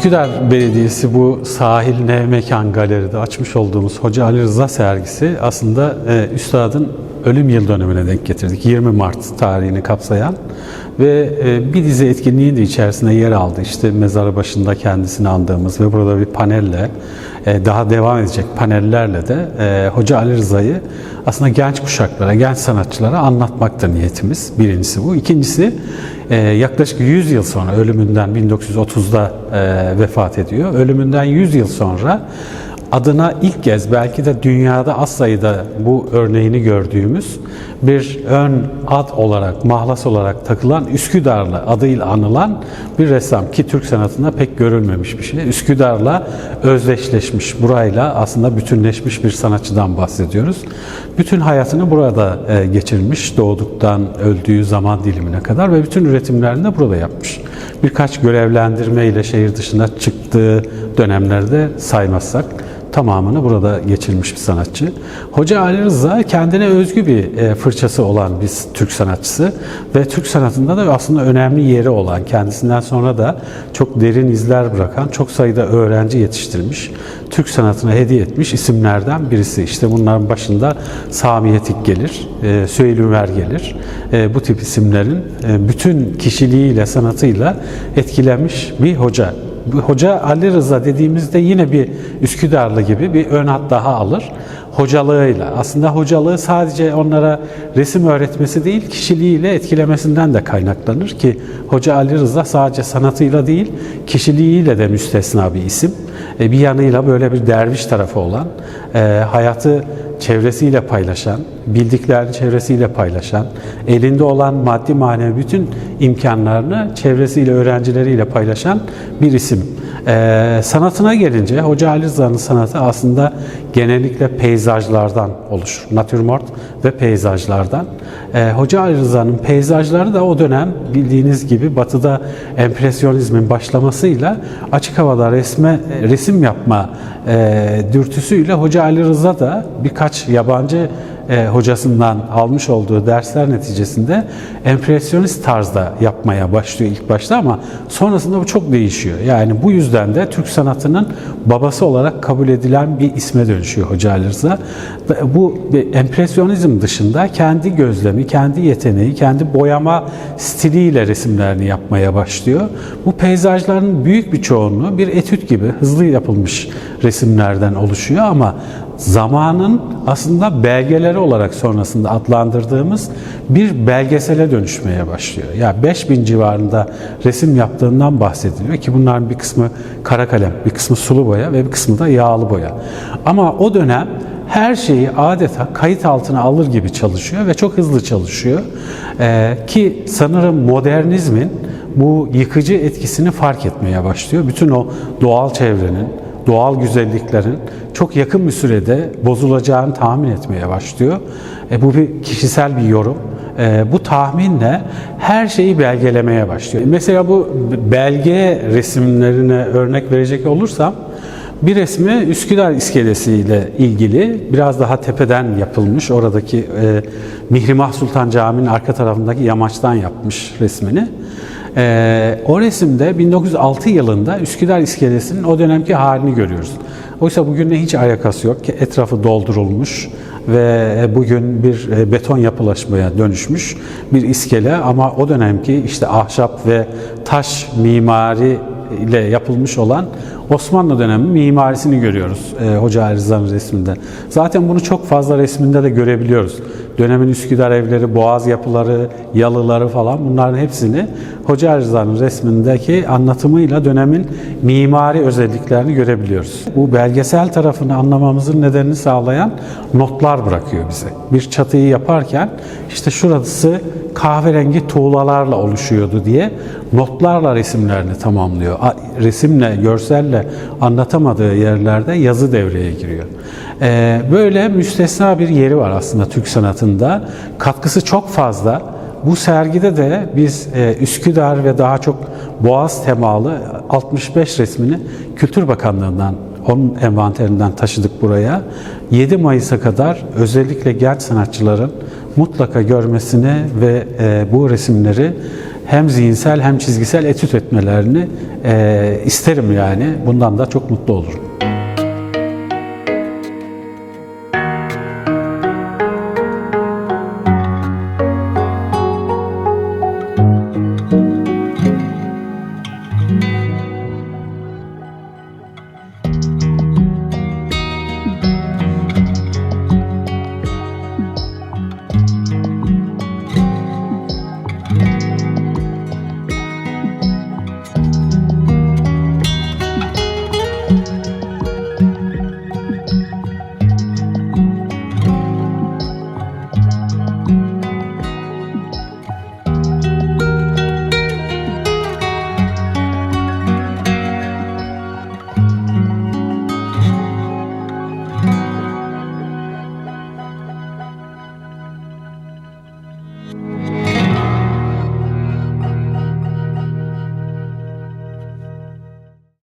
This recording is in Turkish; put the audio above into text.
Üsküdar Belediyesi bu sahil nev mekan galeride açmış olduğumuz Hoca Ali Rıza sergisi aslında e, Üstad'ın ölüm yıl dönümüne denk getirdik. 20 Mart tarihini kapsayan ve e, bir dizi etkinliğin de içerisinde yer aldı. İşte mezarı başında kendisini andığımız ve burada bir panelle e, daha devam edecek panellerle de e, Hoca Ali Rıza'yı aslında genç kuşaklara, genç sanatçılara anlatmakta niyetimiz. Birincisi bu. İkincisi yaklaşık 100 yıl sonra ölümünden 1930'da e, vefat ediyor. Ölümünden 100 yıl sonra adına ilk kez belki de dünyada az sayıda bu örneğini gördüğümüz bir ön ad olarak, mahlas olarak takılan Üsküdarlı adıyla anılan bir ressam ki Türk sanatında pek görülmemiş bir şey. Üsküdar'la özdeşleşmiş, burayla aslında bütünleşmiş bir sanatçıdan bahsediyoruz. Bütün hayatını burada e, geçirmiş, doğduktan öldüğü zaman dilimine kadar ve bütün üretimlerini de burada yapmış. Birkaç görevlendirme ile şehir dışına çıktığı dönemlerde saymazsak tamamını burada geçirmiş bir sanatçı. Hoca Ali Rıza kendine özgü bir e, fırçası olan bir Türk sanatçısı ve Türk sanatında da aslında önemli yeri olan, kendisinden sonra da çok derin izler bırakan, çok sayıda öğrenci yetiştirmiş, Türk sanatına hediye etmiş isimlerden birisi. İşte bunların başında Sami Yetik gelir, e, Süheyl Ünver gelir. E, bu tip isimlerin bütün kişiliğiyle, sanatıyla etkilenmiş bir hoca. Hoca Ali Rıza dediğimizde yine bir Üsküdarlı gibi bir ön hat daha alır. Hocalığıyla. Aslında hocalığı sadece onlara resim öğretmesi değil, kişiliğiyle etkilemesinden de kaynaklanır ki Hoca Ali Rıza sadece sanatıyla değil, kişiliğiyle de müstesna bir isim. E, bir yanıyla böyle bir derviş tarafı olan, e, hayatı çevresiyle paylaşan, bildiklerini çevresiyle paylaşan, elinde olan maddi manevi bütün imkanlarını çevresiyle, öğrencileriyle paylaşan bir isim. Ee, sanatına gelince Hoca Ali Rıza'nın sanatı aslında genellikle peyzajlardan oluşur. Natürmort ve peyzajlardan. Ee, Hoca Ali Rıza'nın peyzajları da o dönem bildiğiniz gibi batıda empresyonizmin başlamasıyla açık havada resme, resim yapma e, dürtüsüyle Hoca Ali Rıza da birkaç yabancı e, hocasından almış olduğu dersler neticesinde empresyonist tarzda yapmaya başlıyor ilk başta ama sonrasında bu çok değişiyor. Yani bu yüzden de Türk sanatının babası olarak kabul edilen bir isme dönüşüyor Hoca Ali Rıza. Bu bir empresyonizm dışında kendi gözlemi, kendi yeteneği, kendi boyama stiliyle resimlerini yapmaya başlıyor. Bu peyzajların büyük bir çoğunluğu bir etüt gibi hızlı yapılmış resimlerden oluşuyor ama zamanın aslında belgeleri olarak sonrasında adlandırdığımız bir belgesele dönüşmeye başlıyor. Ya yani 5000 civarında resim yaptığından bahsediliyor ki bunların bir kısmı kara kalem, bir kısmı sulu boya ve bir kısmı da yağlı boya. Ama o dönem her şeyi adeta kayıt altına alır gibi çalışıyor ve çok hızlı çalışıyor. Ee, ki sanırım modernizmin bu yıkıcı etkisini fark etmeye başlıyor. Bütün o doğal çevrenin, doğal güzelliklerin çok yakın bir sürede bozulacağını tahmin etmeye başlıyor. E, bu bir kişisel bir yorum. E, bu tahminle her şeyi belgelemeye başlıyor. Mesela bu belge resimlerine örnek verecek olursam bir resmi Üsküdar iskelesi ile ilgili biraz daha tepeden yapılmış. Oradaki e, Mihrimah Sultan Camii'nin arka tarafındaki yamaçtan yapmış resmini. E, o resimde 1906 yılında Üsküdar iskelesinin o dönemki halini görüyoruz. Oysa bugünle hiç alakası yok etrafı doldurulmuş ve bugün bir beton yapılaşmaya dönüşmüş bir iskele ama o dönemki işte ahşap ve taş mimari ile yapılmış olan Osmanlı dönemi mimarisini görüyoruz e, Hoca Ali resminde. Zaten bunu çok fazla resminde de görebiliyoruz. Dönemin Üsküdar evleri, boğaz yapıları, yalıları falan bunların hepsini Hoca Ali Rıza'nın resmindeki anlatımıyla dönemin mimari özelliklerini görebiliyoruz. Bu belgesel tarafını anlamamızın nedenini sağlayan notlar bırakıyor bize. Bir çatıyı yaparken işte şurası kahverengi tuğlalarla oluşuyordu diye notlarla resimlerini tamamlıyor. Resimle, görselle anlatamadığı yerlerde yazı devreye giriyor. Ee, böyle müstesna bir yeri var aslında Türk sanatında. Katkısı çok fazla. Bu sergide de biz e, Üsküdar ve daha çok Boğaz temalı 65 resmini Kültür Bakanlığı'ndan onun envanterinden taşıdık buraya. 7 Mayıs'a kadar özellikle genç sanatçıların mutlaka görmesini ve e, bu resimleri hem zihinsel hem çizgisel etüt etmelerini e, isterim yani. Bundan da çok mutlu olurum.